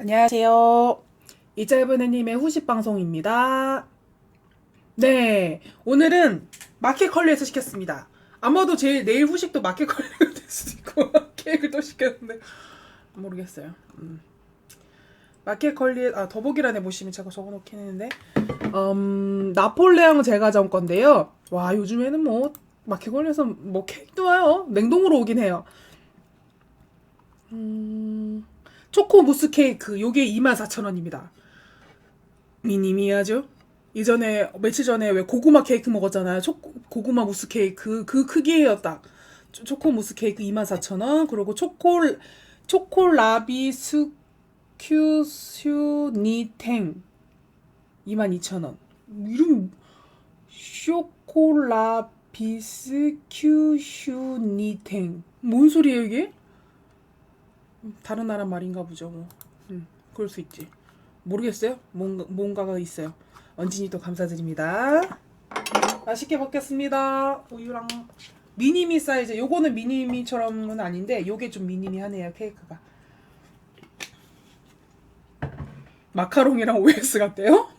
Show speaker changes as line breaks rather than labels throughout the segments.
안녕하세요. 이짧은 애님의 후식 방송입니다. 네, 오늘은 마켓컬리에서 시켰습니다. 아마도 제 내일 후식도 마켓컬리가 될 수도 있고 케이크를 또 시켰는데 모르겠어요. 음. 마켓컬리 아 더보기란에 보시면 제가 적어놓긴 했는데 음, 나폴레옹 제과점 건데요. 와 요즘에는 뭐 마켓컬리에서 뭐 케이크도 와요. 냉동으로 오긴 해요. 음, 초코 무스 케이크 요게 24,000원입니다. 미니미하죠? 이전에 며칠 전에 왜 고구마 케이크 먹었잖아요. 초, 고구마 무스 케이크 그 크기예요 딱. 초- 초코 무스 케이크 24,000원 그리고 초코 초콜라비 스큐슈니탱 22,000원. 이름 쇼콜라비스 큐슈니탱 뭔 소리예요 이게? 다른 나라 말인가 보죠 뭐. 음, 그럴 수 있지. 모르겠어요. 뭔가 뭔가가 있어요. 언진이도 감사드립니다. 맛있게 먹겠습니다. 우유랑 미니미 사이즈. 요거는 미니미처럼은 아닌데 요게 좀 미니미하네요 케이크가. 마카롱이랑 OS 같대요?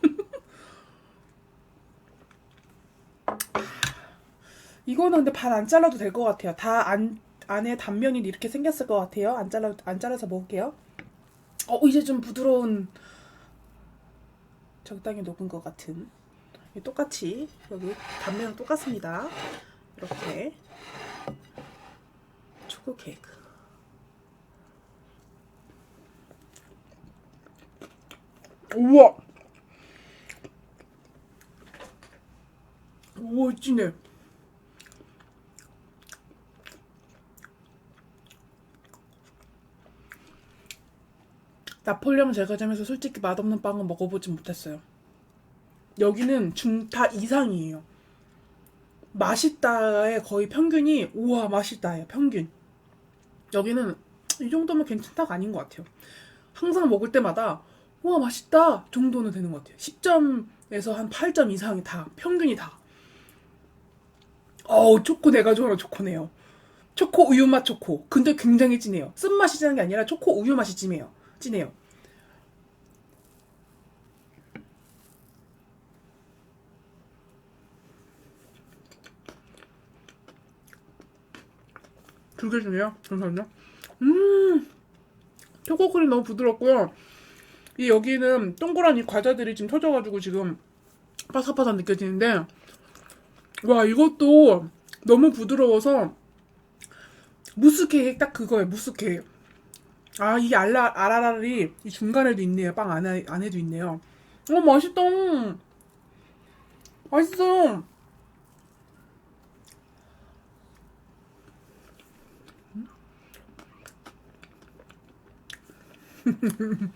이거는 근데 반 안 잘라도 될 것 같아요. 다 안, 안에 단면이 이렇게 생겼을 것 같아요. 안 잘라, 안 잘라서 먹을게요. 어, 이제 좀 부드러운, 적당히 녹은 것 같은. 똑같이, 여기 단면은 똑같습니다. 이렇게. 초코 케이크. 우와! 우와, 진해. 나폴레옹 제과점에서 솔직히 맛없는 빵은 먹어보지 못했어요. 여기는 중타 이상이에요. 맛있다의 거의 평균이 우와 맛있다예요 평균. 여기는 이 정도면 괜찮다가 아닌 것 같아요. 항상 먹을 때마다 우와 맛있다 정도는 되는 것 같아요. 10점에서 한 8점 이상이 다 평균이 다. 어우 초코 내가 좋아하는 초코네요. 초코 우유 맛 초코. 근데 굉장히 진해요. 쓴맛이 진한 게 아니라 초코 우유 맛이 진해요. 진해요. 두개 주네요. 잠시만요. 음, 초코크림 너무 부드럽고요. 이 여기는 동그란 이 과자들이 지금 터져가지고 지금 바삭바삭 느껴지는데, 와, 이것도 너무 부드러워서 무스 케이크 딱 그거예요. 무스 케이크. 아, 이게 알라, 아라라리 이 중간에도 있네요. 빵 안에, 안에도 있네요. 어, 맛있다. 맛있어.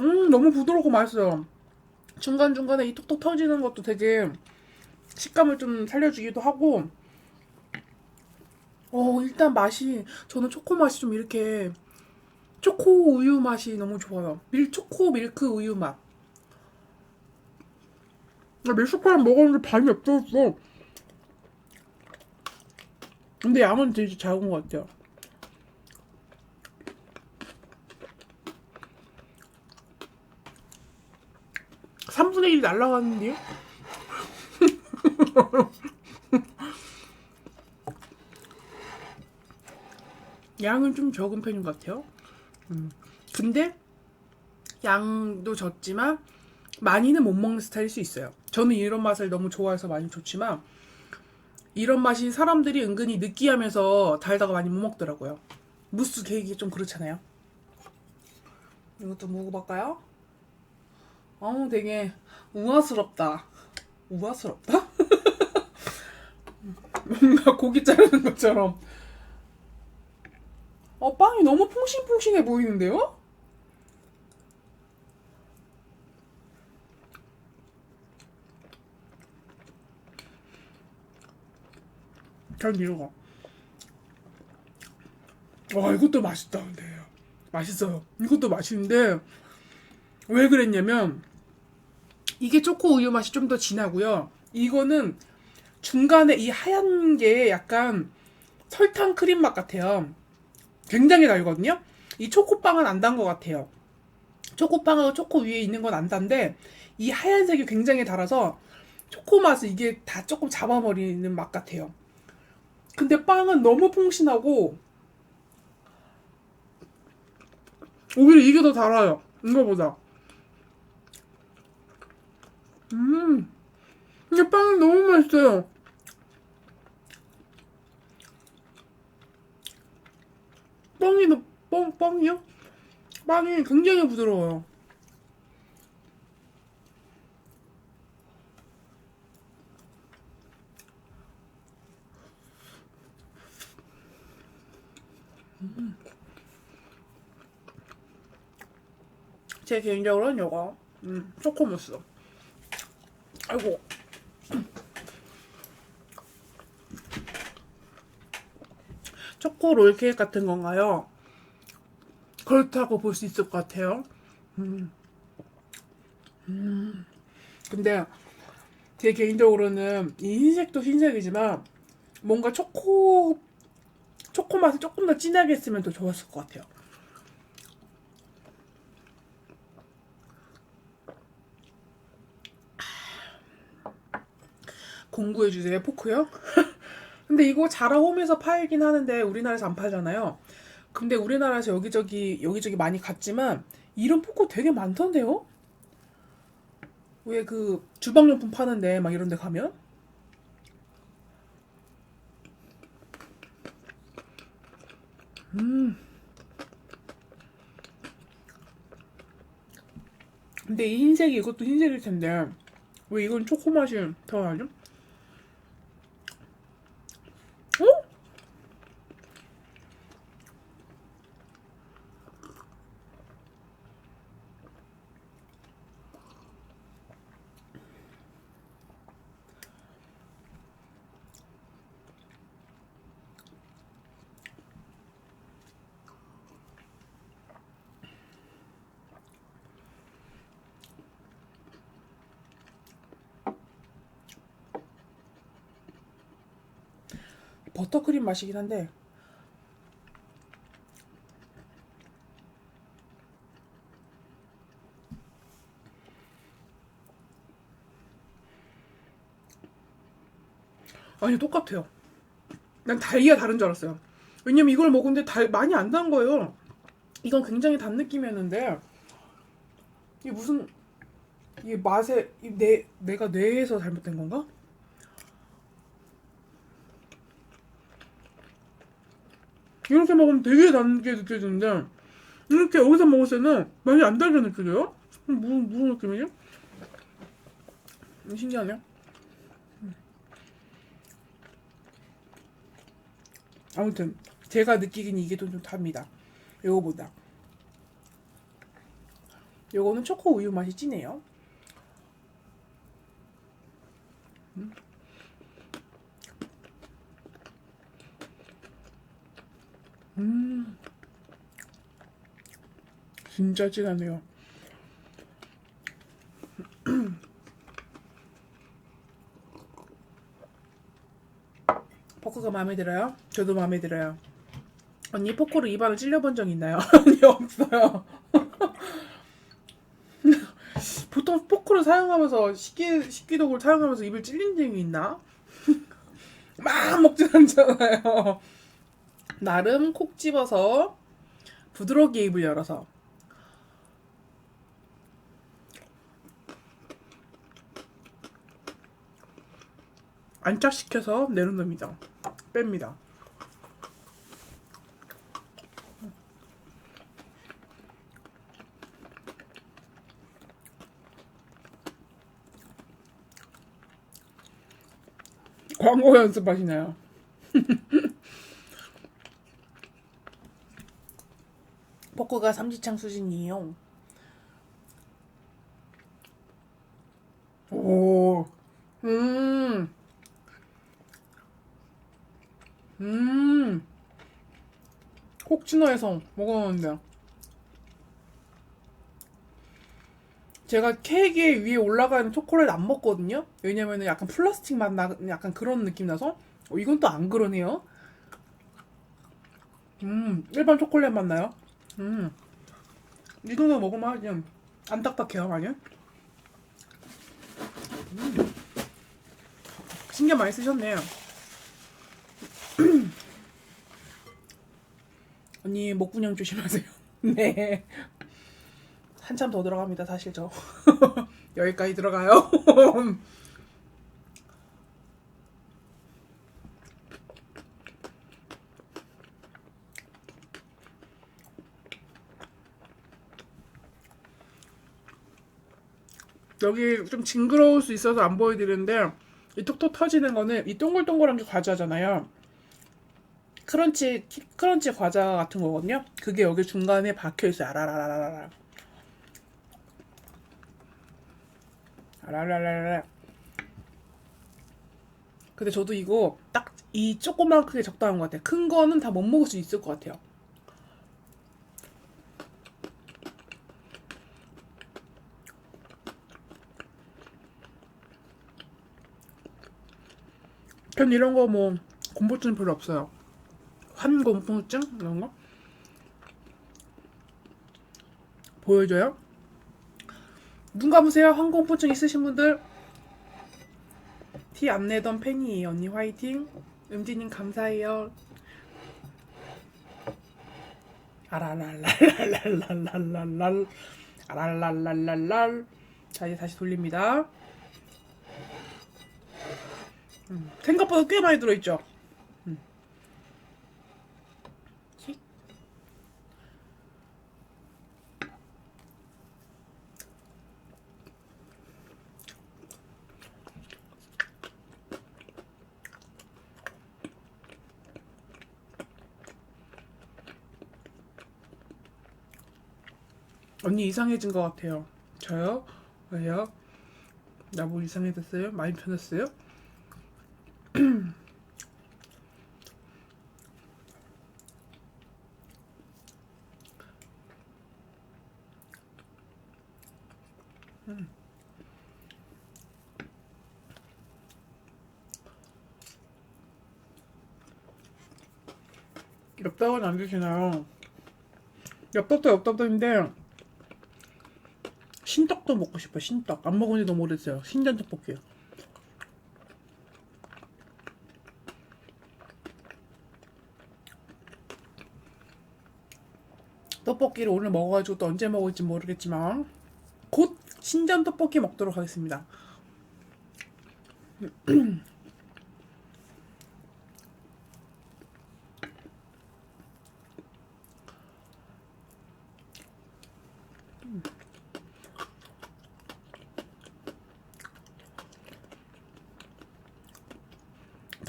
음, 너무 부드럽고 맛있어요. 중간중간에 이 톡톡 터지는 것도 되게 식감을 좀 살려주기도 하고, 어, 일단 맛이, 저는 초코 맛이 좀 이렇게, 초코 우유 맛이 너무 좋아요. 밀, 초코 밀크 우유 맛. 나 밀초코랑 먹었는데 반이 없어졌어. 근데 양은 되게 작은 것 같아요. 삼분의 1이 날라갔는데요? 양은 좀 적은 편인 것 같아요. 음. 근데 양도 적지만 많이는 못 먹는 스타일일 수 있어요. 저는 이런 맛을 너무 좋아해서 많이 좋지만 이런 맛이 사람들이 은근히 느끼하면서 달다가 많이 못 먹더라고요. 무스 케이크 좀 그렇잖아요. 이것도 먹어볼까요? 어우 되게 우아스럽다. 우아스럽다? 뭔가 고기 자르는 것처럼. 어, 빵이 너무 퐁신퐁신해 보이는데요? 전 이거. 와, 이것도 맛있다, 근데. 맛있어요. 이것도 맛있는데, 왜 그랬냐면, 이게 초코 우유 맛이 좀 더 진하고요. 이거는 중간에 이 하얀 게 약간 설탕 크림 맛 같아요. 굉장히 달거든요. 이 초코빵은 안 단 것 같아요. 초코빵하고 초코 위에 있는 건 안 단데 이 하얀색이 굉장히 달아서 초코 맛을 이게 다 조금 잡아버리는 맛 같아요. 근데 빵은 너무 풍신하고 오히려 이게 더 달아요. 이거보다. 음, 이게 빵이 너무 맛있어요. 빵이 너, 뻥, 뻥이요? 빵이 굉장히 부드러워요. 제 개인적으로는 요거 음, 초코무스 아이고 초코 롤케이크 같은 건가요? 그렇다고 볼 수 있을 것 같아요 음. 음. 근데 제 개인적으로는 이 흰색도 흰색이지만 뭔가 초코 초코 맛을 조금 더 진하게 했으면 더 좋았을 것 같아요 공구해주세요, 포크요? 근데 이거 자라 홈에서 팔긴 하는데 우리나라에서 안 팔잖아요. 근데 우리나라에서 여기저기, 여기저기 많이 갔지만 이런 포크 되게 많던데요? 왜 그 주방용품 파는데 막 이런 데 가면? 음. 근데 이 흰색이 이것도 흰색일 텐데 왜 이건 초코 맛이 더 나죠? 어? 버터크림 맛이긴 한데 아니 똑같아요. 난 달기가 다른 줄 알았어요. 왜냐면 이걸 먹었는데 달 많이 안 단 거예요. 이건 굉장히 단 느낌이었는데 이게 무슨 이게 맛에 이 내 내가 뇌에서 잘못된 건가? 이렇게 먹으면 되게 단게 느껴지는데 이렇게 여기서 먹을 때는 많이 안 달게 느껴져요? 무슨 무슨 느낌이지? 음, 신기하네요. 음. 아무튼 제가 느끼기는 이게 좀, 좀 답니다. 요거보다. 요거는 초코 우유 맛이 진해요. 음. 진짜 진하네요. 포크가 마음에 들어요? 저도 마음에 들어요. 언니 포크로 입안을 찔려본 적 있나요? 아니 없어요. 보통 포크를 사용하면서 식기 식기도구를 사용하면서 입을 찔린 적이 있나? 막 먹진 않잖아요. 나름 콕 집어서 부드럽게 입을 열어서 안착시켜서 내려놓습니다. 뺍니다. 광고 연습하시나요? 포크가 삼지창 수준이에요. 오, 음, 음, 혹진호에서 먹었는데 제가 케이크 위에 올라가는 초콜릿 안 먹거든요. 왜냐면은 약간 플라스틱 맛 나, 약간 그런 느낌 나서 어, 이건 또 안 그러네요. 음, 일반 초콜릿 맛 나요? 음. 이 정도 먹으면 그냥 안 딱딱해요, 많이. 음. 신경 많이 쓰셨네요. 언니, 목구녕 조심하세요. 네. 한참 더 들어갑니다, 사실 저. 여기까지 들어가요. 여기 좀 징그러울 수 있어서 안 보여드리는데 이 톡톡 터지는 거는 이 동글동글한 게 과자잖아요. 크런치 키- 크런치 과자 같은 거거든요. 그게 여기 중간에 박혀 있어요. 아라라라라라. 아라라라라. 근데 저도 이거 딱 이 조그만 크게 적당한 것 같아요. 큰 거는 다 못 먹을 수 있을 것 같아요. 전 이런 거 뭐 공포증 별로 없어요. 환공포증 이런 거 보여줘요? 눈 감으세요. 환공포증 있으신 분들 티 안 내던 팬이에요. 언니 화이팅. 음지님 감사해요. 아랄랄랄랄랄랄랄랄 아랄랄랄랄랄 자 이제 다시 돌립니다. 음, 생각보다 꽤 많이 들어있죠. 언니 이상해진 것 같아요. 저요? 왜요? 나뭐 이상해졌어요? 많이 편했어요? 엽떡은 안 드시나요? 엽떡도 엽떡인데 신떡도 먹고 싶어요. 신떡 안 먹은 지 너무 오래됐어요. 신전 떡볶이요. 떡볶이를 오늘 먹어가지고 또 언제 먹을지 모르겠지만 곧 신전 떡볶이 먹도록 하겠습니다.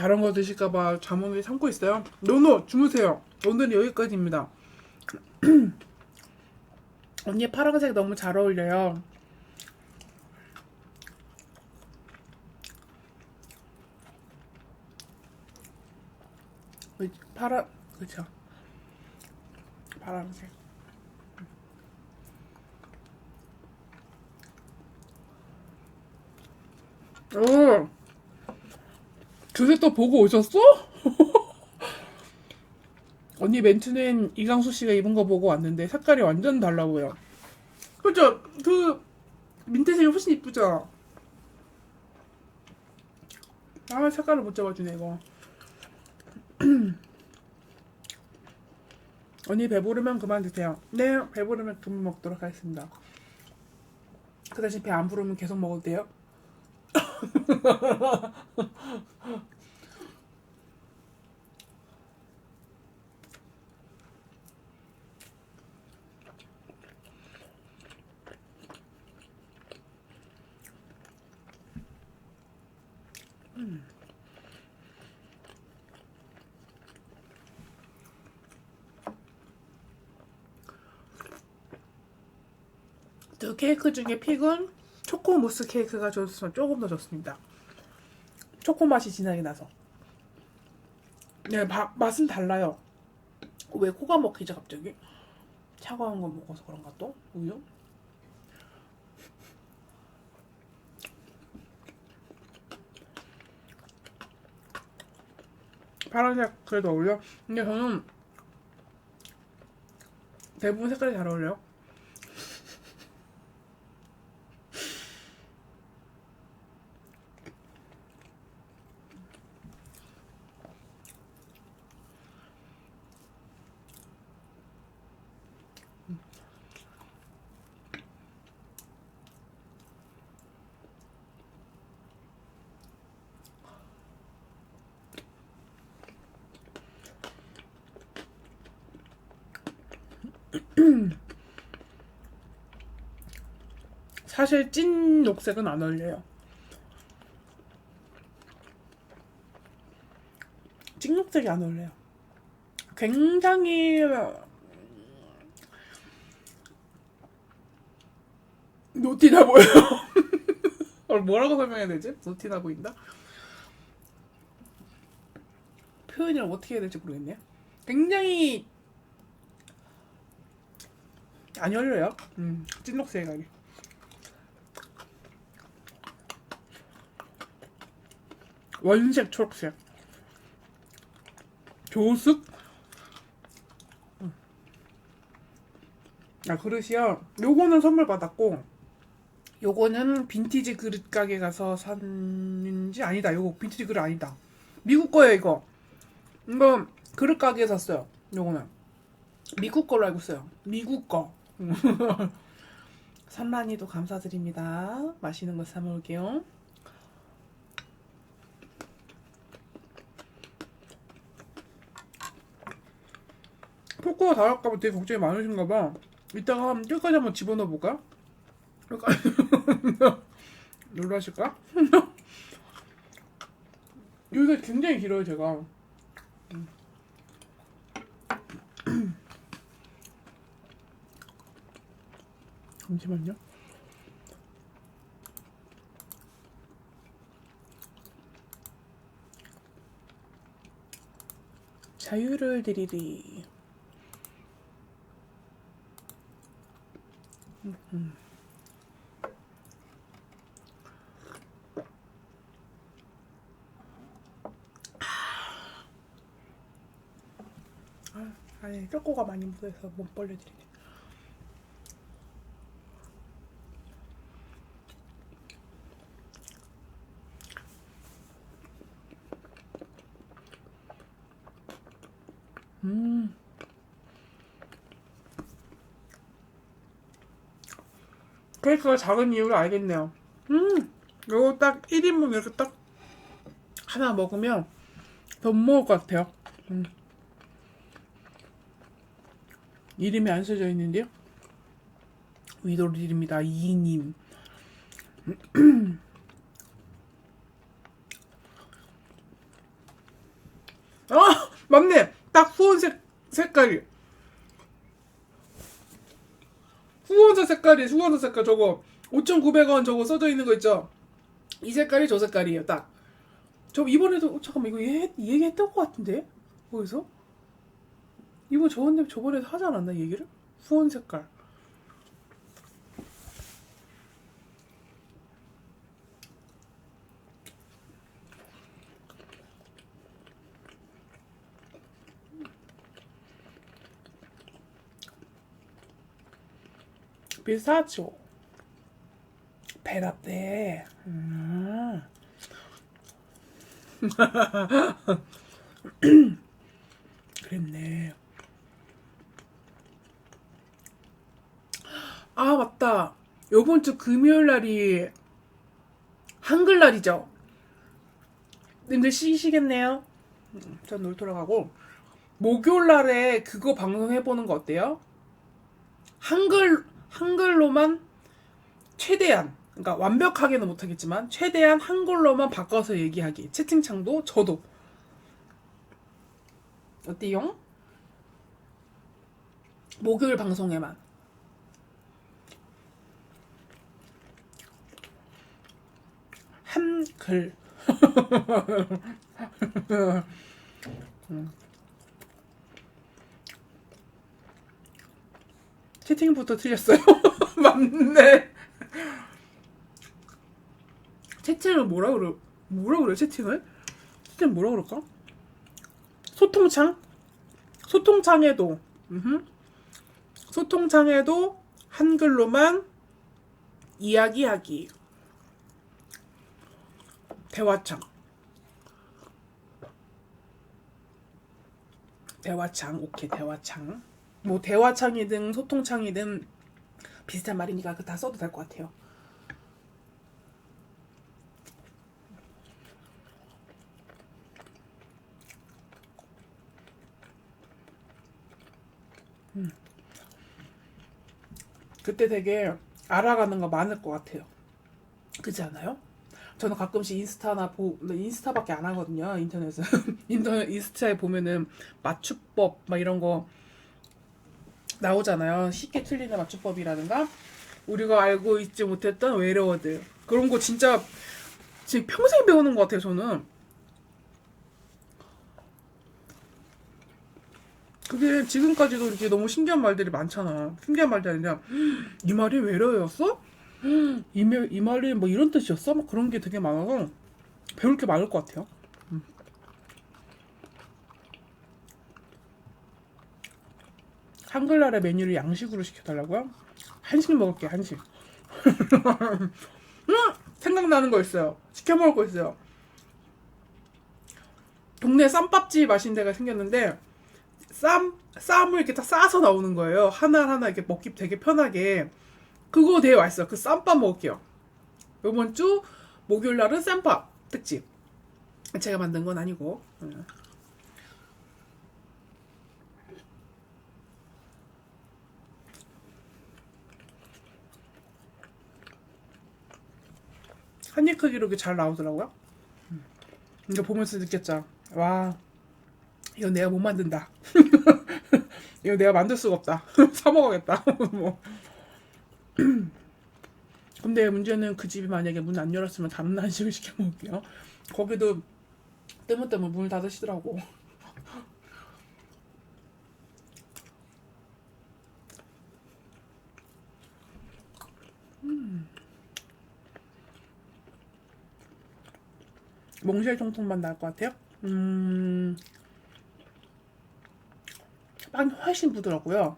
다른 거 드실까봐 잠오이 참고 있어요. 노노 주무세요. 오늘은 여기까지입니다. 언니 파란색 너무 잘 어울려요. 그 파란 그쵸 파란색. 오. 그새 또 보고 오셨어? 언니 멘트는 이강수 씨가 입은 거 보고 왔는데 색깔이 완전 달라 보여. 그죠? 그 민트색이 훨씬 이쁘죠? 아 색깔을 못 잡아주네 이거. 언니 배부르면 그만 드세요. 네 배부르면 그만 먹도록 하겠습니다. 그 대신 배 안 부르면 계속 돼요? 두 케이크 중에 픽은 초코 무스 케이크가 좋- 조금 더 좋습니다. 초코 맛이 진하게 나서. 네, 마- 맛은 달라요. 왜 코가 먹히지 갑자기? 차가운 거 먹어서 그런가 또? 우유? 파란색 그래도 어울려. 근데 저는 대부분 색깔이 잘 어울려요. 사실 찐 녹색은 안 어울려요. 찐 녹색이 안 어울려요. 굉장히 노티나 보여요. 어, 뭐라고 설명해야 되지? 노티나 보인다? 표현을 어떻게 해야 될지 모르겠네요. 굉장히 안 열려요. 음, 찐녹색 아 원색 초록색. 조숙. 음. 아 그릇이요. 요거는 선물 받았고, 요거는 빈티지 그릇 가게 가서 샀는지 아니다. 요거 빈티지 그릇 아니다. 미국 거예요 이거. 이거 그릇 가게에서 샀어요. 요거는 미국 걸로 알고 있어요. 미국 거. 산란이도 감사드립니다. 맛있는 거 사 먹을게요. 포크가 닿을까봐 되게 걱정이 많으신가 봐. 이따가 한 끝까지 한번 집어넣어 볼까? 놀라실까? 여기가 굉장히 길어요, 제가. 잠시만요. 자유를 드리리. 음. 아, 아니 초코가 많이 묻어서 못 벌려드리네. 케이크가 작은 이유를 알겠네요. 음, 이거 딱 1인분 이렇게 딱 하나 먹으면 더 못 먹을 것 같아요. 음. 이름이 안 써져 있는데요. 위도를 드립니다. 이님. 아, 맞네. 딱 후원 색 색깔이. 후원자 색깔이 후원자 색깔 저거 5,900원 저거 써져 있는 거 있죠? 이 색깔이 저 색깔이에요. 딱. 저 이번에도 어, 잠깐만 이거 얘, 얘기했던 것 같은데 거기서 이번 저번에 저번에도 하지 않았나 얘기를? 후원 색깔. 피스타치오 배랍대. 음. 그랬네. 아 맞다. 요번 주 금요일 날이 한글날이죠? 님들 쉬시겠네요? 음, 전 놀토러 가고. 목요일 날에 그거 방송해보는 거 어때요? 한글 한글로만 최대한 그러니까 완벽하게는 못하겠지만 최대한 한글로만 바꿔서 얘기하기. 채팅창도 저도. 어때요? 목요일 방송에만. 한글 채팅부터 틀렸어요. 맞네. 채팅을 뭐라 그래? 뭐라 그래 채팅을? 채팅 뭐라 그럴까? 소통창? 소통창에도. 음흠. 소통창에도 한글로만 이야기하기. 대화창. 대화창, 오케이, 대화창. 뭐, 대화창이든 소통창이든 비슷한 말이니까 그 다 써도 될 것 같아요. 그때 되게 알아가는 거 많을 것 같아요. 그렇지 않아요? 저는 가끔씩 인스타나 보 네, 인스타밖에 안 하거든요. 인터넷은 인터넷 인스타에 보면은 맞춤법 막 이런 거 나오잖아요. 쉽게 틀리는 맞춤법이라든가 우리가 알고 있지 못했던 외래어들 그런 거 진짜 지금 평생 배우는 것 같아요. 저는 그게 지금까지도 이렇게 너무 신기한 말들이 많잖아. 신기한 말들이 아니라 이 말이 외래어였어? 이, 말, 이 말이 뭐 이런 뜻이었어? 막 그런 게 되게 많아서 배울 게 많을 것 같아요. 한글날의 메뉴를 양식으로 시켜달라고요? 한식 먹을게 한식. 음, 생각나는 거 있어요. 시켜 먹을 거 있어요. 동네 쌈밥집 마신 데가 생겼는데 쌈 쌈을 이렇게 딱 싸서 나오는 거예요. 하나 하나 이렇게 먹기 되게 편하게. 그거 되게 맛있어. 그 쌈밥 먹을게요. 이번 주 목요일 날은 쌈밥 특집. 제가 만든 건 아니고. 음. 한 입 크기로 이렇게 잘 나오더라고요. 음. 이거 보면서 느꼈죠. 와, 이거 내가 못 만든다. 이거 내가 만들 수가 없다. 사 먹어야겠다. 뭐. 근데 문제는 그 집이 만약에 문 안 열었으면 다른 한식을 시켜 먹을게요. 거기도 뜨문뜨문 문을 닫으시더라고. 음. 몽쉘 통통만 나을 것 같아요. 음, 빵이 훨씬 부드럽고요.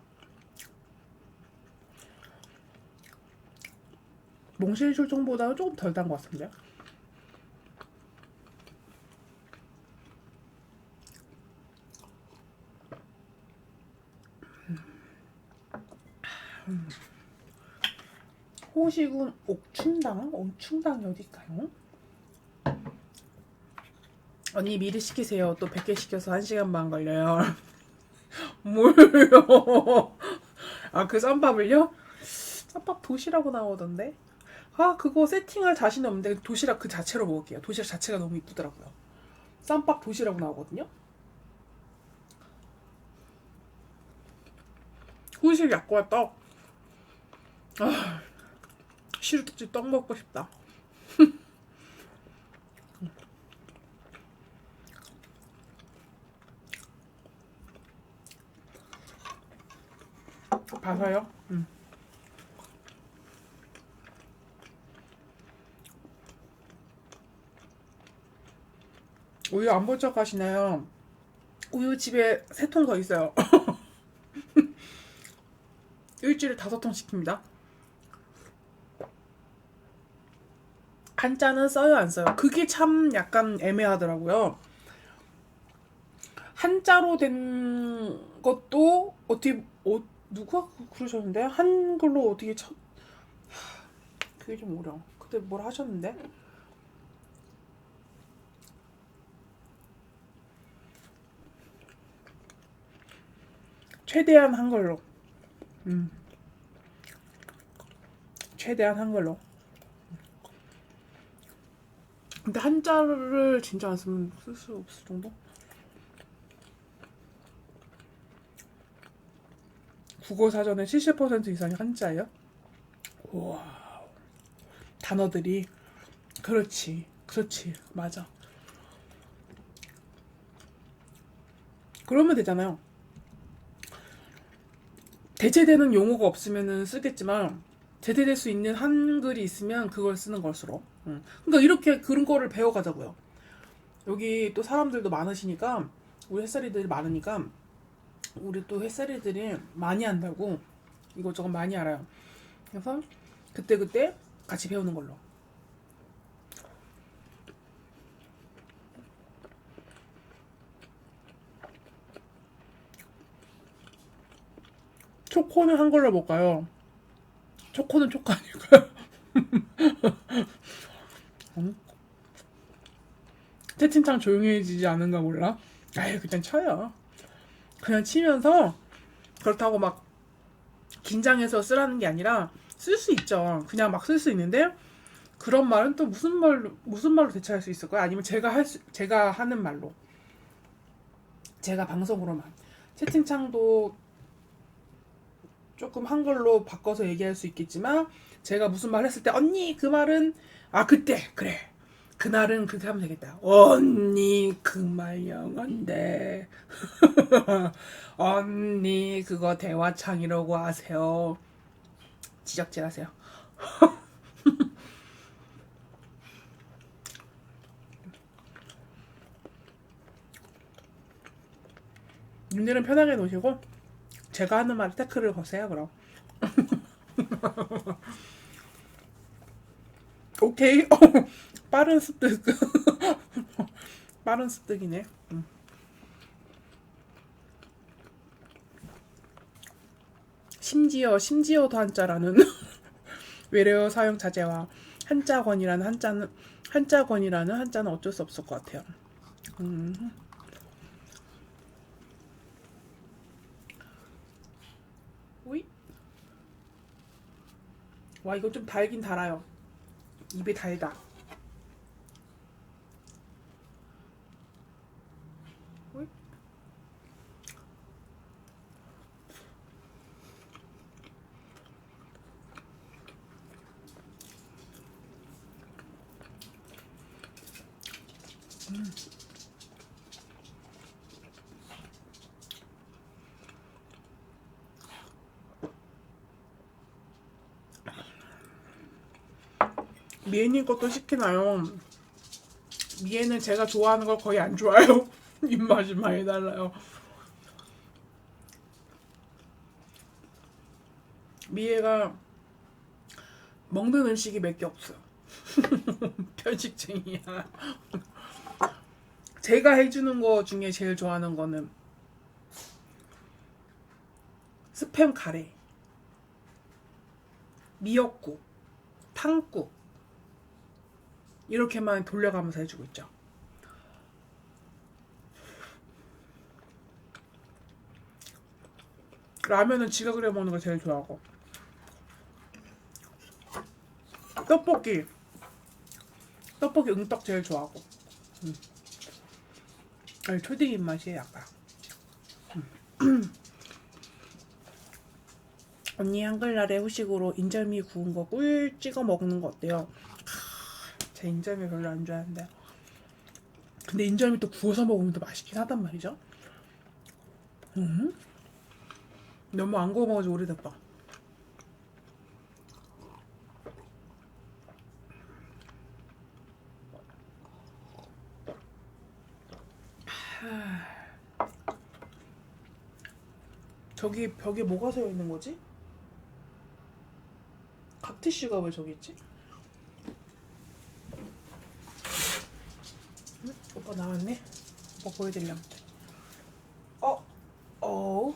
몽쉘 출종보다는 조금 덜 단 것 같은데요. 음. 호식은 옥춘당? 옥춘당이 어딜까요? 언니 미리 시키세요. 또 100개 시켜서 1시간 반 걸려요. 뭘요? 아, 그 쌈밥을요? 쌈밥 도시라고 나오던데? 아, 그거 세팅할 자신이 없는데 도시락 그 자체로 먹을게요. 도시락 자체가 너무 이쁘더라고요. 쌈밥 도시라고 나오거든요? 후식 약과 떡. 아, 시루떡집 떡 먹고 싶다. 봐서요? 음. 우유 안 본 척 하시나요? 우유 집에 세 통 더 있어요. 일주일에 다섯 통 시킵니다. 한자는 써요, 안 써요? 그게 참 약간 애매하더라고요. 한자로 된 것도 어떻게 어, 누가 그러셨는데 한글로 어떻게 쳐 하, 그게 좀 어려워. 그때 뭘 하셨는데? 최대한 한글로. 음. 최대한 한글로. 근데 한자를 진짜 안 쓰면 쓸 수 없을 정도? 국어 사전의 70% 이상이 한자예요? 와. 단어들이. 그렇지. 그렇지. 맞아. 그러면 되잖아요. 대체되는 용어가 없으면 쓰겠지만 대체될 수 있는 한글이 있으면 그걸 쓰는 응. 그러니까 이렇게 그런 거를 배워가자고요. 여기 또 사람들도 많으시니까 우리 햇살이들이 많으니까 우리 또 햇살이들이 많이 한다고 이것저것 많이 알아요. 그래서 그때 그때 같이 배우는 걸로. 초코는 한글로 볼까요? 초코는 초코 아닐까요? 음? 채팅창 조용해지지 않은가 몰라? 아유 그냥 쳐요. 그냥 치면서 그렇다고 막 긴장해서 쓰라는 게 아니라 쓸 수 있죠. 그냥 막 쓸 수 있는데 그런 말은 또 무슨 말로 무슨 말로 대체할 수 있을까요? 아니면 제가 할 수, 제가 하는 말로 제가 방송으로만 채팅창도 조금 한글로 바꿔서 얘기할 수 있겠지만 제가 무슨 말 했을 때 언니 그 말은 아 그때 그래 그날은 그렇게 하면 되겠다. 언니 그말 영어인데. 언니 그거 대화창이라고 하세요. 지적질 하세요. 님들은 편하게 노시고 제가 하는 말 태클을 거세요 그럼. 오케이 빠른 습득 빠른 습득이네 음. 심지어 심지어도 한자라는 외래어 사용 자제와 한자권이라는 한자는 한자권이라는 한자는 어쩔 수 없을 것 같아요. 음. 와 이거 좀 달긴 달아요. 입에 달다. 미애님 것도 시키나요? 미애는 제가 좋아하는 걸 거의 안 좋아해요. 입맛이 많이 달라요. 미애가 먹는 음식이 몇 개 없어요. 편식쟁이야. 제가 해주는 거 중에 제일 좋아하는 거는 스팸 카레, 미역국, 탕국 이렇게만 돌려가면서 해주고 있죠. 라면은 지가 끓여 먹는 걸 제일 좋아하고 떡볶이 떡볶이 응떡 제일 좋아하고 음. 아니, 초딩 입맛이에요 약간 음. 언니 한글날에 후식으로 인절미 구운 거 꿀 찍어 먹는 거 어때요? 크, 제 인절미 별로 안 좋아하는데 근데 인절미 또 구워서 먹으면 또 맛있긴 하단 말이죠 음? 너무 안 구워 먹어서 오래됐다 저기 벽에 뭐가 새어 있는 거지? 각티슈가 왜 저기 있지? 응? 오빠 나왔네. 오빠 보여드리려면. 어, 어.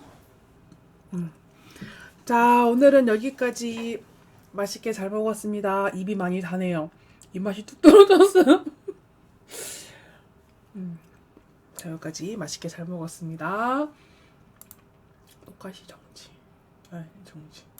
음. 자, 오늘은 여기까지 맛있게 잘 먹었습니다. 입이 많이 다네요. 입맛이 뚝 떨어졌어요. 음. 자, 여기까지 맛있게 잘 먹었습니다. 똑같이 정지. 아, 정지.